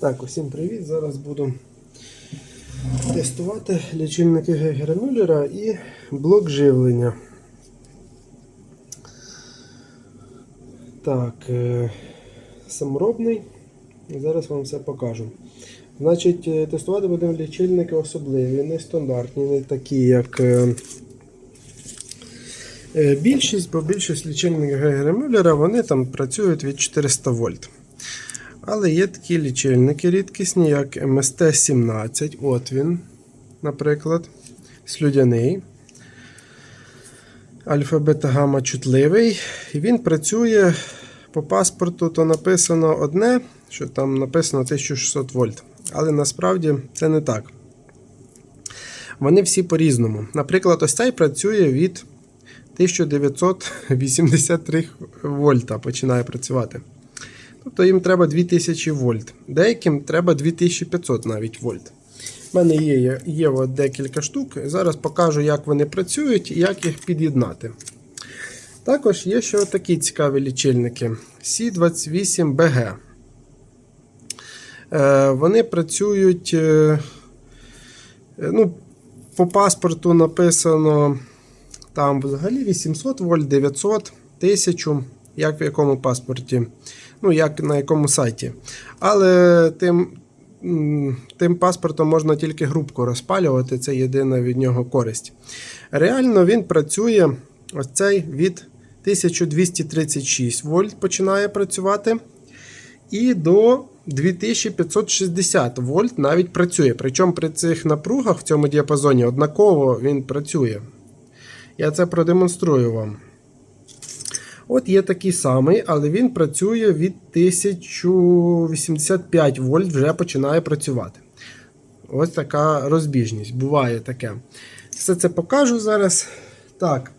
Так, усім привіт! Зараз буду тестувати лічильники Гегера Мюллера і блок живлення. Так, е, саморобний. Зараз вам все покажу. Значить, е, тестувати будемо лічильники особливі, не стандартні, не такі, як е, більшість, бо більшість лічильників Гегера Мюллера вони там працюють від 400 вольт. Але є такі лічильники рідкісні, як МСТ-17. От він, наприклад, слюдяний. Альфа-бета-гамма чутливий. І він працює по паспорту, то написано одне, що там написано 1600 вольт. Але насправді це не так. Вони всі по-різному. Наприклад, ось цей працює від 1983 вольта починає працювати. Тобто їм треба 2000 вольт. Деяким треба 2500 навіть вольт. У мене є, є, от декілька штук. Зараз покажу, як вони працюють і як їх під'єднати. Також є ще такі цікаві лічильники C28BG. Е, вони працюють. Е, ну, По паспорту написано там взагалі 800 вольт, 900, 1000, як в якому паспорті ну, як на якому сайті. Але тим тим паспортом можна тільки грубку розпалювати, це єдина від нього користь. Реально він працює ось цей від 1236 вольт починає працювати. І до 2560 вольт навіть працює. Причому при цих напругах в цьому діапазоні однаково він працює. Я це продемонструю вам. От є такий самий, але він працює від 1085 вольт, вже починає працювати. Ось така розбіжність. Буває таке. Все це покажу зараз. Так.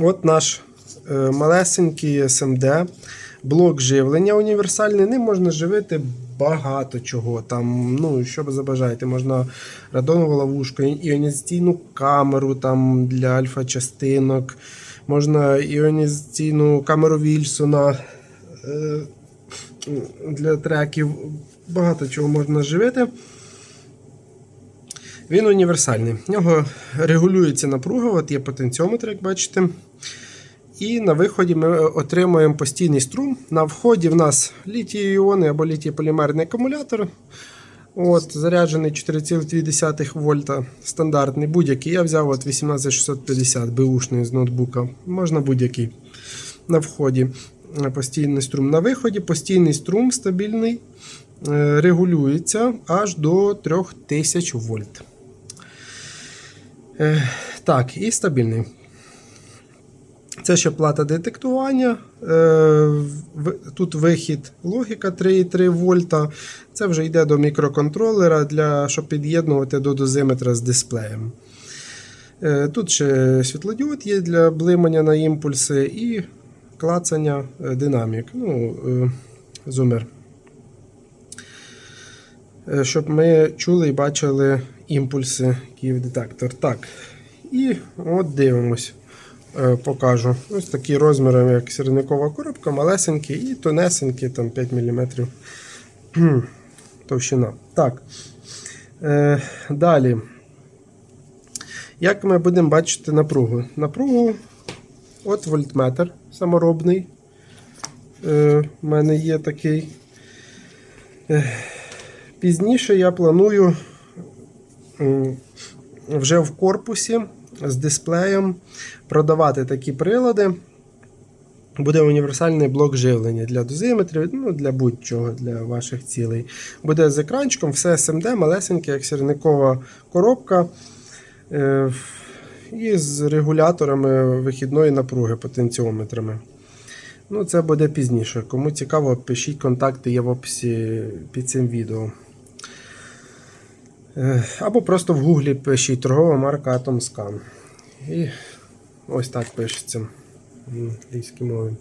От наш е, малесенький SMD. Блок живлення універсальний. Ним можна живити багато чого. Там, ну, Що ви забажаєте, можна радонову ловушку, іонізаційну камеру там, для альфа-частинок. Можна іонізаційну камеру Вільсона е, для треків. Багато чого можна живити. Він універсальний. В нього регулюється напруга, от є потенціометр, як бачите. І на виході ми отримуємо постійний струм. На вході в нас літій-іони або літій-полімерний акумулятор. От, Заряджений 4,2 вольта стандартний. Будь-який. Я взяв от 18650 бушний з ноутбука. Можна будь-який. На вході постійний струм. На виході постійний струм стабільний. Регулюється аж до 3000 вольт. Так, і стабільний. Це ще плата детектування. Тут вихід логіка 3,3 вольта. Це вже йде до мікроконтролера, для, щоб під'єднувати до дозиметра з дисплеєм. Тут ще світлодіод є для блимання на імпульси і клацання динамік. Ну, зумер. Щоб ми чули і бачили імпульси, які в детектор. Так. І от дивимось. Покажу. Ось такі розміри, як сірникова коробка, малесенькі і тонесенькі, там 5 мм товщина. Так. Е, Далі. Як ми будемо бачити напругу? Напругу от вольтметр саморобний. Е, У мене є такий. Е, Пізніше я планую е, вже в корпусі з дисплеєм продавати такі прилади. Буде універсальний блок живлення для дозиметрів, ну, для будь-чого для ваших цілей. Буде з екранчиком, все SMD, малесеньке, як сірникова коробка. Е і з регуляторами вихідної напруги, потенціометрами. Ну, Це буде пізніше. Кому цікаво, пишіть контакти є в описі під цим відео. Або просто в гуглі пишіть торгова марка Atomscan. І ось так пишеться в англійській мові.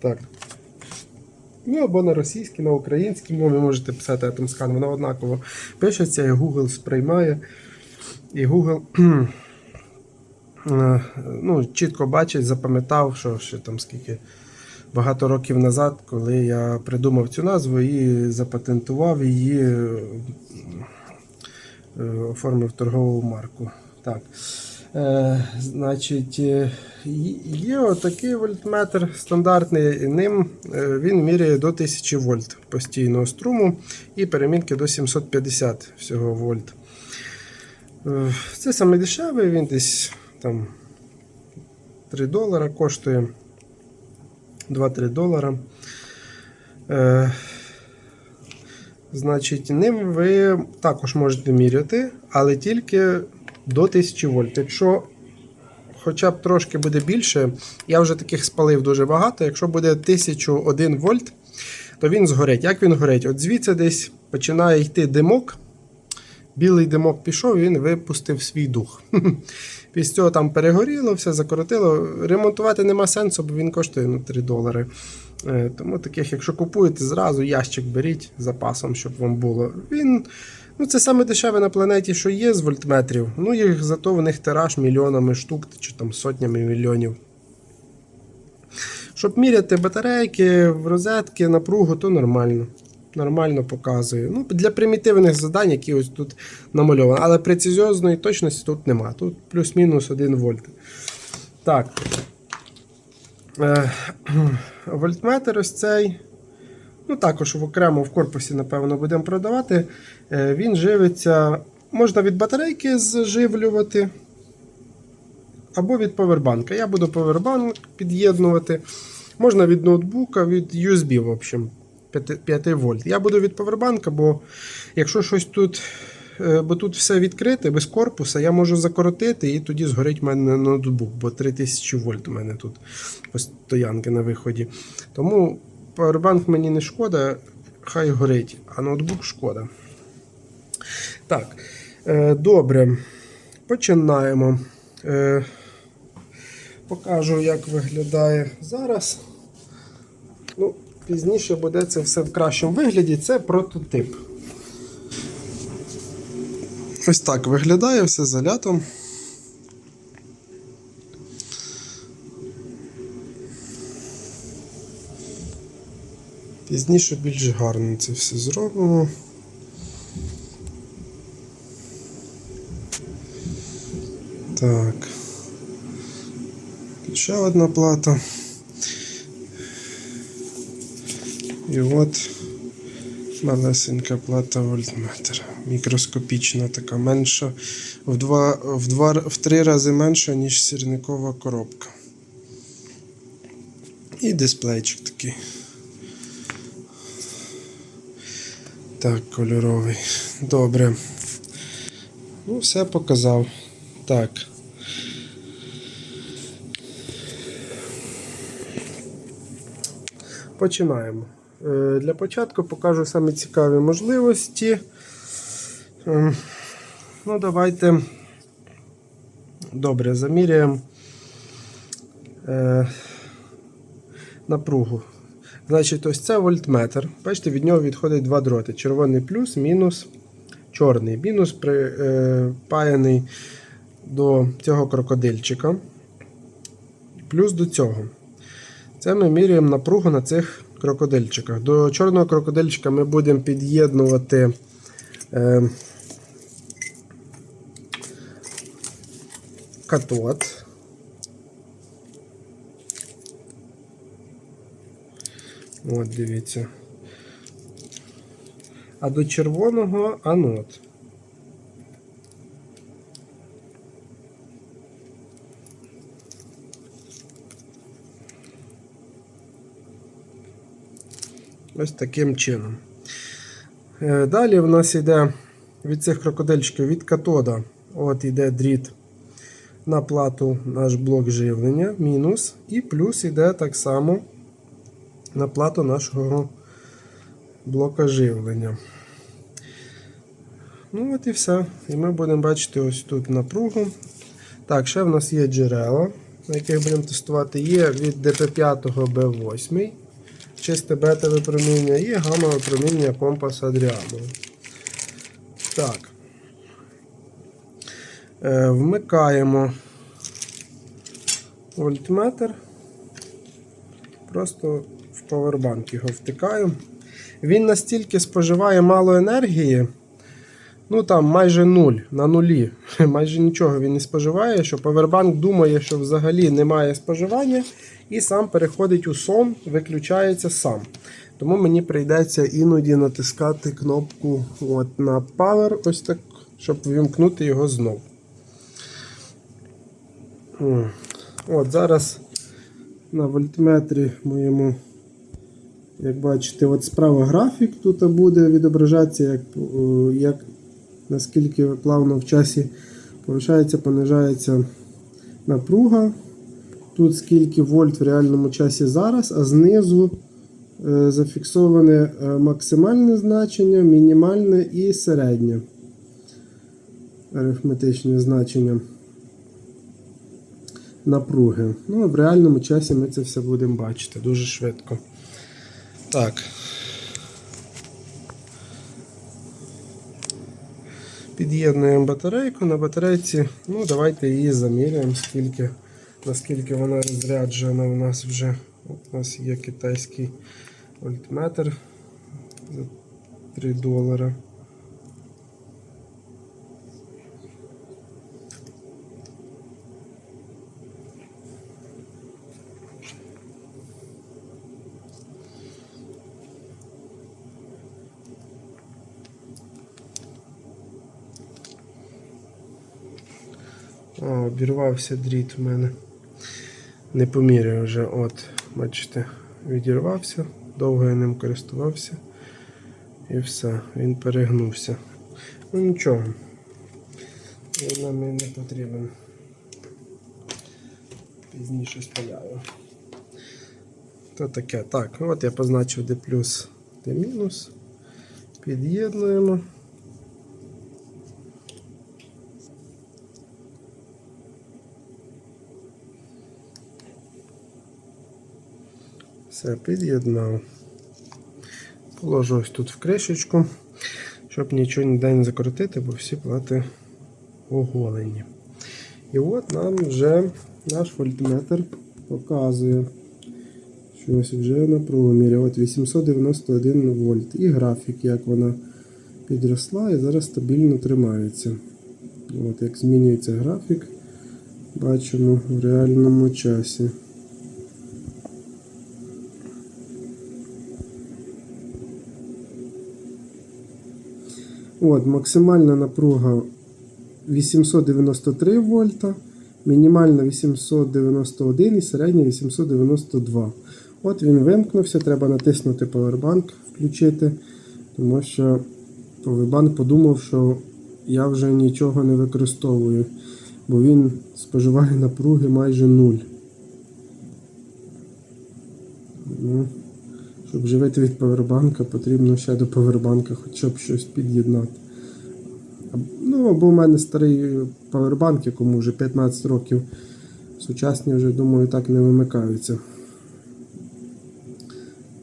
Так. Ну або на російській, на українській мові можете писати атомскан, воно однаково пишеться, і Google сприймає. І Google е, ну, чітко бачить, запам'ятав, що ще там скільки багато років назад, коли я придумав цю назву і запатентував її, е, е, оформив торгову марку. Так. Е, значить, е, є- отакий вольтметр стандартний. Ним е, він міряє до 1000 вольт постійного струму і перемінки до 750 всього вольт. Е, Це саме дешевий, він десь там 3 долара коштує. 2-3 долара. Е, значить, ним ви також можете міряти, але тільки до 1000 вольт. Якщо хоча б трошки буде більше, я вже таких спалив дуже багато. Якщо буде 1001 вольт, то він згорить. Як він горить? От звідси десь починає йти димок. Білий димок пішов, він випустив свій дух. Після цього там перегоріло, все закоротило. Ремонтувати нема сенсу, бо він коштує ну, 3 долари. Е, Тому таких, якщо купуєте, зразу ящик беріть з запасом, щоб вам було. Він, ну Це саме дешеве на планеті, що є з вольтметрів. Ну їх зато в них тираж мільйонами штук чи там сотнями мільйонів. Щоб міряти батарейки, розетки, напругу, то нормально. Нормально показує. Ну, для примітивних завдань, які ось тут намальовані. Але прецизіозної точності тут нема. Тут плюс-мінус 1 вольт. Так. Е, вольтметр ось цей. Ну, також в окремо в корпусі, напевно, будемо продавати. Е, він живиться. Можна від батарейки зживлювати. Або від повербанка. Я буду повербанк під'єднувати. Можна від ноутбука, від USB, в общем, 5, 5 вольт. Я буду від повербанка, бо якщо щось тут. е, Бо тут все відкрите, без корпуса, я можу закоротити і тоді згорить в мене ноутбук, бо 3000 вольт у мене тут стоянки на виході. Тому повербанк мені не шкода, хай горить, а ноутбук шкода. Так, е, добре. Починаємо. Е, Покажу, як виглядає зараз. Ну, Пізніше буде це все в кращому вигляді. Це прототип. Ось так виглядає все залято. Пізніше більш гарно це все зробимо. Так. Ще одна плата. І от малесенька плата вольтметр. Мікроскопічна, така менша, в, два, в, два, в три рази менша, ніж сірникова коробка. І дисплейчик такий. Так, кольоровий. Добре. Ну, все показав. Так. Починаємо. Е, Для початку покажу самі цікаві можливості. Ем, Ну, давайте. Добре, заміряємо е, напругу. Значить, ось це вольтметр. Бачите, від нього відходить два дроти. Червоний плюс, мінус, чорний. Мінус припаяний до цього крокодильчика. Плюс до цього. Це ми міряємо напругу на цих крокодильчиках. До чорного крокодильчика ми будемо під'єднувати е, катод. От, дивіться. А до червоного анод. Ось таким чином. Е, Далі в нас йде від цих крокодильчиків від катода. От йде дріт на плату наш блок живлення, мінус. І плюс йде так само на плату нашого блока живлення. Ну от і все. І ми будемо бачити ось тут напругу. Так, ще в нас є джерела, на яких будемо тестувати. Є від DP5 B8. Чисте бета випроміння і гамма випроміння компаса Адріану. Так. Е, вмикаємо вольтметр. Просто в павербанк його втикаю. Він настільки споживає мало енергії, ну там майже нуль на нулі. Майже нічого він не споживає, що павербанк думає, що взагалі немає споживання, і сам переходить у сон, виключається сам. Тому мені прийдеться іноді натискати кнопку от, на Power, ось так, щоб вимкнути його знову. От Зараз на вольтметрі моєму, як бачите, от справа графік тут буде відображатися, як, як наскільки плавно в часі повишається, понижається напруга. Тут скільки вольт в реальному часі зараз, а знизу е, зафіксоване е, максимальне значення, мінімальне і середнє арифметичне значення напруги. Ну, в реальному часі ми це все будемо бачити дуже швидко. Так. Під'єднуємо батарейку. На батарейці, ну, давайте її заміряємо, скільки, наскільки вона розряджена у нас вже. От у нас є китайський вольтметр за 3 долара. О, обірвався дріт в мене. Не поміряю вже. От, бачите, відірвався, довго я ним користувався. І все, він перегнувся. Ну нічого. Він нам не потрібен. Пізніше спаяю. То таке. Так, от я позначив де плюс, де мінус. Під'єднуємо. Все, під'єднав. Положу ось тут в кришечку, щоб нічого ніде не закрутити, бо всі плати оголені. І от нам вже наш вольтметр показує, що ось вже на промірі. От 891 вольт. І графік, як вона підросла і зараз стабільно тримається. От Як змінюється графік, бачимо в реальному часі. От, максимальна напруга 893 вольта, мінімальна 891 і середня 892. От він вимкнувся, треба натиснути Powerbank, включити, тому що Powerbank подумав, що я вже нічого не використовую, бо він споживає напруги майже 0. Ну, щоб живити від павербанка, потрібно ще до павербанка хоча б щось під'єднати. Ну, або в мене старий павербанк, якому вже 15 років. Сучасні вже, думаю, так не вимикаються.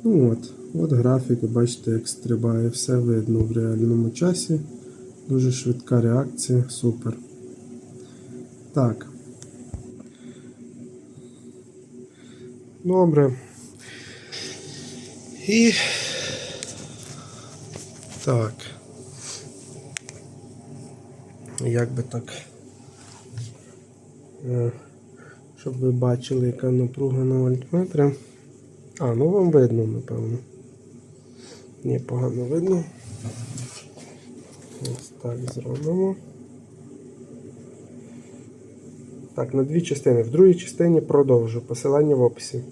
Ну от, от графік, бачите, як стрибає, все видно в реальному часі. Дуже швидка реакція, супер. Так. Добре. І так. Як би так. е, Щоб ви бачили, яка напруга на вольтметрі. А, ну вам видно, напевно. Ні, погано видно. Ось так зробимо. Так, на дві частини. В другій частині продовжу. Посилання в описі.